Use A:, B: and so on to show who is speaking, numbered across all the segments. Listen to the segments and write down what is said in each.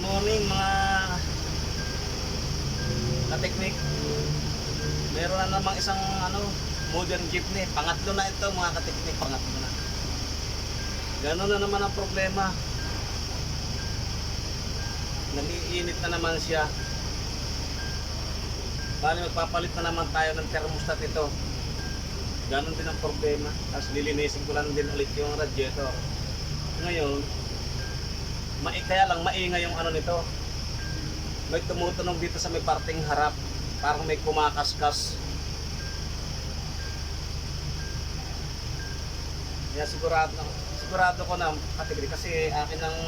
A: morning mga ka-technique. Meron na namang isang ano, modern jeepney. Pangatlo na ito mga ka-technique, pangatlo na. Ganon na naman ang problema. Nag-iinit na naman siya. Bali magpapalit na naman tayo ng thermostat ito. Ganon din ang problema. Tapos lilinisin ko lang din ulit yung radiator. Ngayon, mai kaya lang maingay yung ano nito. May tumutunog dito sa may parting harap. Parang may kumakaskas. Kaya sigurado, sigurado ko na kategori kasi akin ang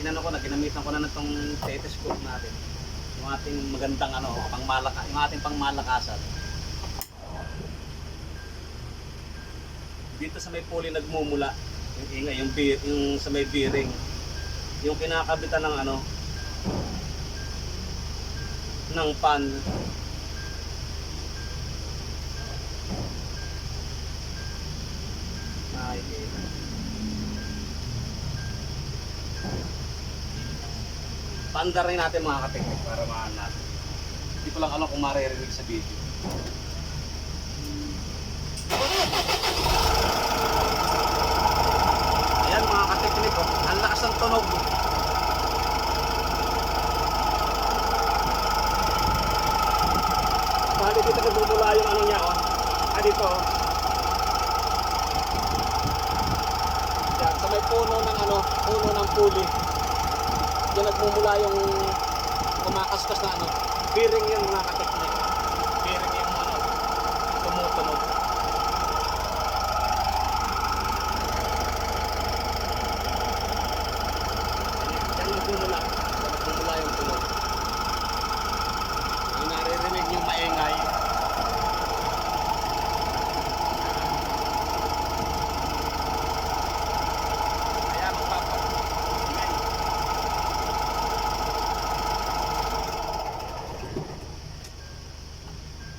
A: inano ko na ginamitan ko na nitong stethoscope natin. Yung ating magandang ano, pangmalaka, yung ating pangmalakasan. Dito sa may pulley nagmumula yung ingay, yung, beer, yung sa may bearing. Yung kinakabitan ng ano, ng pan. Ay, eh. Paandar rin natin mga kateknik para maan natin. Hindi ko lang alam kung maririnig sa video. Ayan mga kateknik, oh. ang lakas ng tunog. Bali dito nagmumula yung ano niya, oh. Ah, dito, oh. Yan, sa may puno ng ano, puno ng puli. Diyan nagmumula yung kumakaskas na ano. Bearing yun mga kateknik. Bearing yung ano, tumutunog. Yan nagmumula. Yan nagmumula yung tunog. Yung naririnig yung maingay. Kaya magpapa.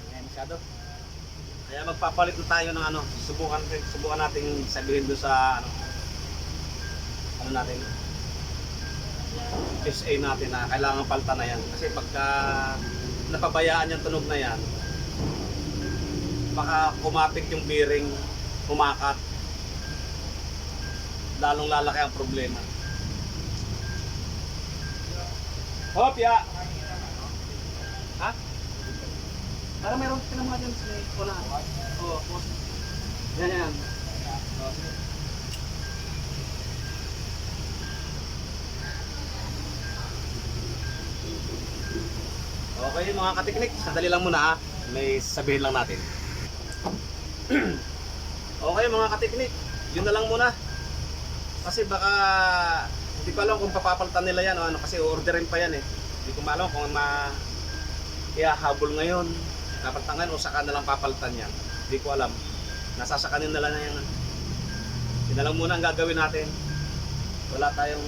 A: Ngayon masyado. Kaya magpapalit na tayo ng ano, subukan subukan nating sabihin doon sa ano ano natin SA natin na kailangan palta na yan kasi pagka napabayaan yung tunog na yan baka kumapit yung bearing kumakat lalong lalaki ang problema Hopya! Parang meron ka naman dyan sa wala. Oo, oh, Yan, yan. Okay mga katiknik, sandali lang muna ha. May sabihin lang natin. okay mga katiknik, yun na lang muna. Kasi baka hindi ko alam kung papapalitan nila yan o ano kasi orderin pa yan eh. Hindi ko maalam kung ma ihahabol ngayon, papalitan ngayon o saka na lang papalitan yan. Hindi ko alam. Nasa sa kanila na yan. Na lang muna ang gagawin natin. Wala tayong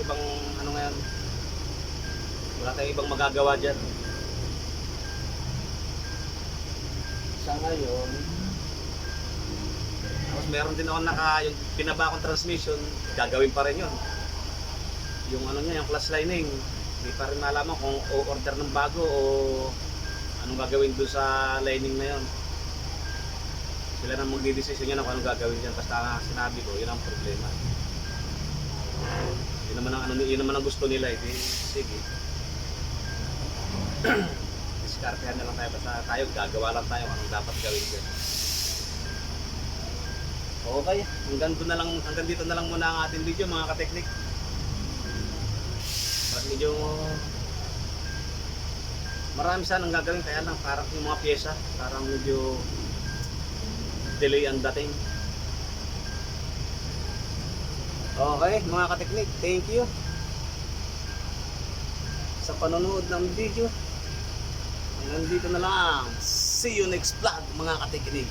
A: ibang ano ngayon. Wala tayong ibang magagawa dyan. Sa ngayon, tapos meron din ako naka, yung pinaba akong transmission, gagawin pa rin yun. Yung ano niya, yung class lining, hindi pa rin malaman kung o-order ng bago o gagawin doon sa lining na yun. Sila na magdidesisyon yan kung anong gagawin dyan. Basta sinabi ko, yun ang problema. Yun naman ang, ano, yun naman ang gusto nila. Eh. Sige. Diskartehan na lang tayo. Basta tayo, gagawa lang tayo anong dapat gawin dyan. Okay, hanggang, na lang, hanggang dito na lang muna ang ating video mga kateknik. Medyo marami sanang gagawin kaya lang parang yung mga pyesa parang medyo delay ang dating. Okay, mga kateknik, thank you sa panonood ng video. Hanggang dito na lang. See you next vlog, mga kateknik.